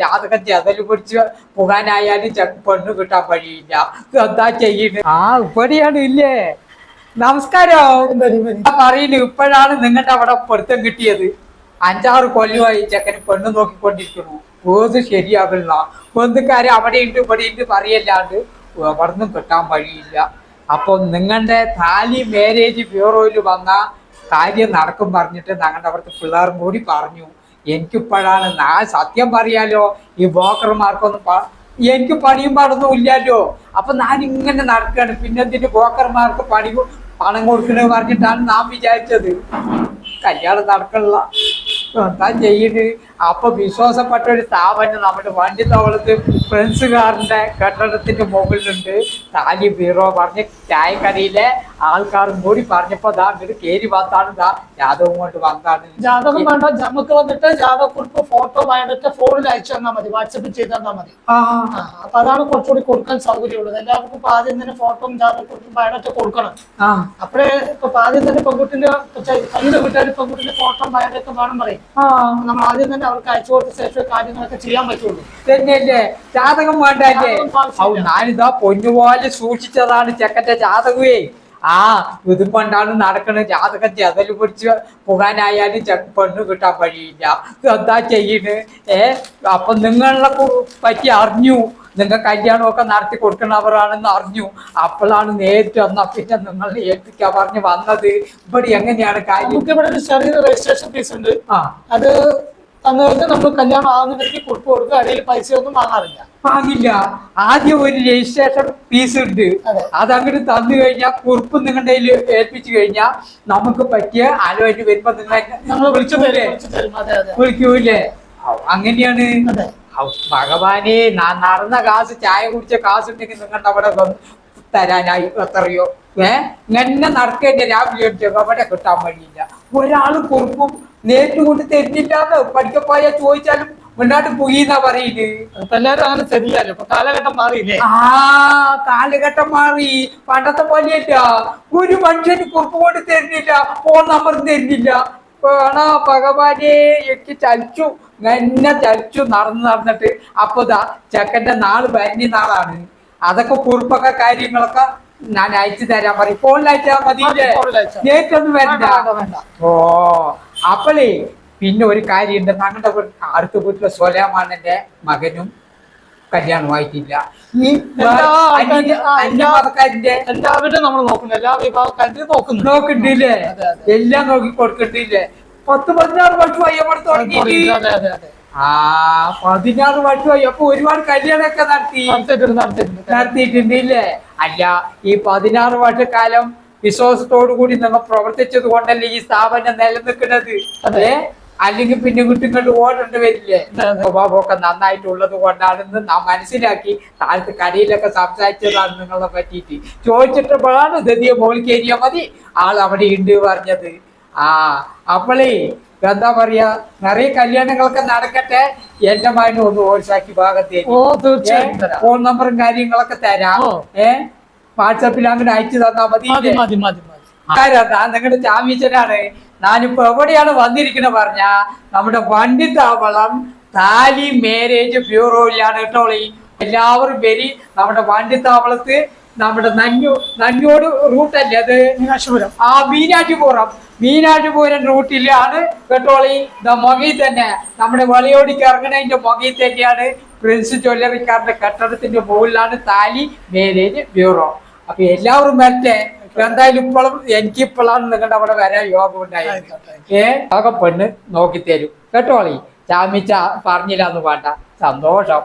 ജാതകം പെണ്ണ് എന്താ ആ ഇല്ലേ? നമസ്കാരം. പറയുന്നു ഇപ്പോഴാണ് നിങ്ങളുടെ അവിടെ പൊരുത്തം കിട്ടിയത്. അഞ്ചാറ് കൊല്ലമായി ചെക്കന് പെണ്ണ് നോക്കിക്കൊണ്ടിരിക്കുന്നു. ഏത് ശരിയാകില്ല ബന്ധുക്കാര് അവിടെ ഉണ്ട് ഇവിടെ ഉണ്ട് പറയല്ലാണ്ട് എവിടുന്നും കിട്ടാൻ വഴിയില്ല. അപ്പൊ നിങ്ങളുടെ താലി മാരേജ് ബ്യൂറോയിൽ വന്ന കാര്യം നടക്കും പറഞ്ഞിട്ട് ഞങ്ങളുടെ അവിടുത്തെ പിള്ളേരും കൂടി പറഞ്ഞു. എനിക്കിപ്പോഴാണ് ഞാൻ സത്യം പറയാലോ ഈ ബ്രോക്കർമാർക്കൊന്നും എനിക്ക് പണിയും പാടൊന്നും ഇല്ലല്ലോ അപ്പൊ ഞാൻ ഇങ്ങനെ നടക്കുകയാണ് പിന്നെ എന്തിന് ബ്രോക്കർമാർക്ക് പണി പണം കൊടുക്കണെന്ന് പറഞ്ഞിട്ടാണ് നാം വിചാരിച്ചത്. കല്യാണം നടക്കണില്ല. എന്താ ചെയ്യുന്നത് അപ്പൊ വിശ്വാസപ്പെട്ട ഒരു സ്ഥാപനം നമ്മുടെ വണ്ടി ഫ്രണ്ട്സുകാരന്റെ കെട്ടിടത്തിന്റെ മുകളിലുണ്ട്. താലി ബീറോ പറഞ്ഞ് ചായക്കടയിലെ ആൾക്കാരും കൂടി പറഞ്ഞപ്പോ ദാ ഇങ്ങോട്ട് കയറി വന്നാണ്. ദാ ജാതകം കൊണ്ട് വന്നാണ്. ജാതകം വേണ്ട നമുക്ക് വന്നിട്ട് ജാതകക്കുറിപ്പ് ഫോട്ടോ ബയോഡേറ്റ ഫോണിൽ അയച്ചു തന്നാൽ മതി. വാട്സപ്പിൽ ചെയ്ത് തന്നാൽ മതി. അപ്പൊ അതാണ് കുറച്ചുകൂടി കൊടുക്കാൻ സൗകര്യമുള്ളത്. എല്ലാവർക്കും ഇപ്പൊ ആദ്യം തന്നെ ഫോട്ടോയും ജാതകക്കുറിപ്പും ബയോഡേറ്റ കൊടുക്കണം. അപ്പോഴേ ഇപ്പൊ ആദ്യം തന്നെ പെൺകുട്ടിന്റെ കയ്യിലെ വീട്ടുകാർ പെൺകുട്ടിന്റെ ഫോട്ടോ ബയോഡേറ്റ വേണം പറയും. നമ്മൾ ആദ്യം തന്നെ അവർക്ക് അയച്ചു കൊടുത്ത ശേഷം കാര്യങ്ങളൊക്കെ ചെയ്യാൻ പറ്റുള്ളൂ. തന്നെയല്ലേ ജാതകം വേണ്ടല്ലേ ഞാനിതാ പൊന്നുപോലെ സൂക്ഷിച്ചതാണ് ചെക്കന്റെ ജാതകമേ. ആ ഇതുപണ്ടാണ് നടക്കണ നടക്കുന്നത് ജാതകം ചെതൽ പിടിച്ച് പോകാനായാലും ചെ പെണ്ണ് കിട്ടാൻ വഴിയില്ല. എന്താ ചെയ്യണ്? ഏ അപ്പൊ നിങ്ങളെ പറ്റി അറിഞ്ഞു. നിങ്ങൾ കല്യാണമൊക്കെ നടത്തി കൊടുക്കുന്നവരാണെന്ന് അറിഞ്ഞു. അപ്പോഴാണ് നേരിട്ട് വന്ന പിന്നെ നിങ്ങളെ ഏൽപ്പിക്കാൻ പറഞ്ഞ് വന്നത്. ഇവിടെ എങ്ങനെയാണ് കാര്യം? ഇവിടെ ഒരു ചെറിയ രജിസ്ട്രേഷൻ ഫീസ് ഉണ്ട്. ആ. അത് തന്നു കഴിഞ്ഞാൽ നമ്മൾ കല്യാണം ആകുന്നവർക്ക് കുറിപ്പ് കൊടുക്കുക ഇടയിൽ പൈസ ഒന്നും വാങ്ങാറില്ല. വാങ്ങില്ല. ആദ്യം ഒരു രജിസ്ട്രേഷൻ ഫീസ് ഉണ്ട്. അതെ. അതങ്ങോട്ട് തന്നു കഴിഞ്ഞാൽ കുറിപ്പ് നിങ്ങളുടെ ഏൽപ്പിച്ചു കഴിഞ്ഞാൽ നമുക്ക് പറ്റിയ ആലോചന വരുമ്പോ നിങ്ങളെ വിളിച്ചു വിളിക്കൂലേ അങ്ങനെയാണ്. ഭഗവാനെ ഞാൻ നടന്ന കാസ് ചായ കുടിച്ച കാസ് ഉണ്ടെങ്കിൽ നിങ്ങളുടെ അവിടെ വന്ന് തരാനായി എത്രയോ. ഏ? എന്നെ നടക്കേണ്ട രാവിലെ അവിടെ കിട്ടാൻ വഴിയില്ല. ഒരാൾ കുറുപ്പും നേരിട്ട് കൊണ്ട് തരുന്നില്ലാന്ന് പഠിക്കപ്പോയാ ചോദിച്ചാലും മുന്നോട്ട് പോയിന്നാ പറയുന്നത് അങ്ങനെ ഇപ്പൊ കാലഘട്ടം മാറിയില്ലേ? ആ കാലഘട്ടം മാറി. പണ്ടത്തെ പോലെയല്ല. ഒരു മനുഷ്യന് കുറുപ്പ് കൊണ്ട് തരുന്നില്ല ഫോൺ നമ്പർ തരുന്നില്ല. വേണ ഭഗവാനെ? എനിക്ക് ചലിച്ചു. എന്നെ ചലിച്ചു നടന്ന് നടന്നിട്ട് അപ്പൊ ദാ ചെക്കന്റെ നാൾ വന്യ നാളാണ്. അതൊക്കെ കുറിപ്പൊക്കെ കാര്യങ്ങളൊക്കെ ഞാൻ അയച്ചു തരാൻ പറയും. ഫോണിൽ അയച്ചാൽ മതി, ഏറ്റൊന്നും. നേരിട്ടൊന്നും വരണ്ട. ഓ അപ്പളേ പിന്നെ ഒരു കാര്യമുണ്ട്. ഞങ്ങളുടെ അടുത്ത വീട്ടിലെ സോലാമാണന്റെ മകനും കല്യാണമായിട്ടില്ല. ഈ എല്ലാ അന്യ- ആൾക്കാരും- ആ, അന്യ എല്ലാ- മതക്കാരിന്റെ എല്ലാവരും നമ്മൾ നോക്കുന്നു എല്ലാ വിഭാഗക്കാരും നോക്കുന്നു നോക്കണ്ടില്ലേ. എല്ലാം നോക്കി കൊടുക്കണ്ടില്ലേ പത്ത് പതിനാറ് വർഷമായി നമ്മൾ അതെ ആ പതിനാറ് വർഷമായി അപ്പൊ ഒരുപാട് കല്യാണമൊക്കെ നടത്തി. നടത്തിയിട്ടുണ്ട് ഇല്ലേ? അല്ല ഈ പതിനാറ് വർഷക്കാലം വിശ്വാസത്തോടു കൂടി നിങ്ങൾ പ്രവർത്തിച്ചത് കൊണ്ടല്ലേ ഈ സ്ഥാപനം നിലനിൽക്കുന്നത്? അതെ. അല്ലെങ്കിൽ പിന്നെ കുട്ടികളുടെ ഓടേണ്ടി വരില്ലേ. സ്വഭാവമൊക്കെ നന്നായിട്ടുള്ളത് കൊണ്ടാണെന്ന് നാം മനസ്സിലാക്കി താഴത്ത് കടയിലൊക്കെ സംസാരിച്ചതാണ് നിങ്ങളെ പറ്റിയിട്ട്. ചോദിച്ചിട്ടപ്പോഴാണ് ദതിയ മോൾ കയറിയാ മതി. ആൾ അവിടെ ഉണ്ട് പറഞ്ഞത്. ആ അപ്പളേ എന്താ പറയാ നിറയെ കല്യാണങ്ങളൊക്കെ നടക്കട്ടെ എന്റെ മകനും ഒന്ന് ഓടിച്ചാക്കി ഭാഗത്ത് ഫോൺ നമ്പറും കാര്യങ്ങളൊക്കെ തരാം. ഏ വാട്സപ്പിൽ അങ്ങനെ അയച്ചു തന്നാ മതി ആരാ നിങ്ങളുടെ ചാമീച്ചനാണ് ഞാനിപ്പോ എവിടെയാണ് വന്നിരിക്കുന്നത് പറഞ്ഞ നമ്മുടെ വണ്ടി താവളം താലി മാരേജ് ബ്യൂറോയിലാണ് കേട്ടോളി എല്ലാവരും വരി നമ്മുടെ വണ്ടി താവളത്ത് നമ്മുടെ നഞ്ഞു നഞ്ഞോട് റൂട്ടല്ലേ അത്? മീനാക്ഷിപുരം. ആ മീനാട്ടിപുരം മീനാട്ടിപുരം റൂട്ടിലാണ് പെട്രോളി മൊകയിൽ തന്നെ. നമ്മുടെ വളിയോടിക്ക് ഇറങ്ങണതിന്റെ മൊകയിൽ തന്നെയാണ്. പ്രിൻസ് ജ്വല്ലറിക്കാരുടെ കെട്ടിടത്തിന്റെ മുകളിലാണ് താലി മേലേജ് ബ്യൂറോ. അപ്പൊ എല്ലാവരും വരട്ടെ. എന്തായാലും ഇപ്പോഴും എനിക്ക് ഇപ്പോഴാണ് നിങ്ങളുടെ അവിടെ വരാൻ യോഗം ആയിക്കോട്ടെ. ഏ? ആകെ പെണ്ണ് നോക്കി തരും കേട്ടോളി? ചാമിച്ച പറഞ്ഞില്ല എന്ന് വേണ്ട. സന്തോഷം.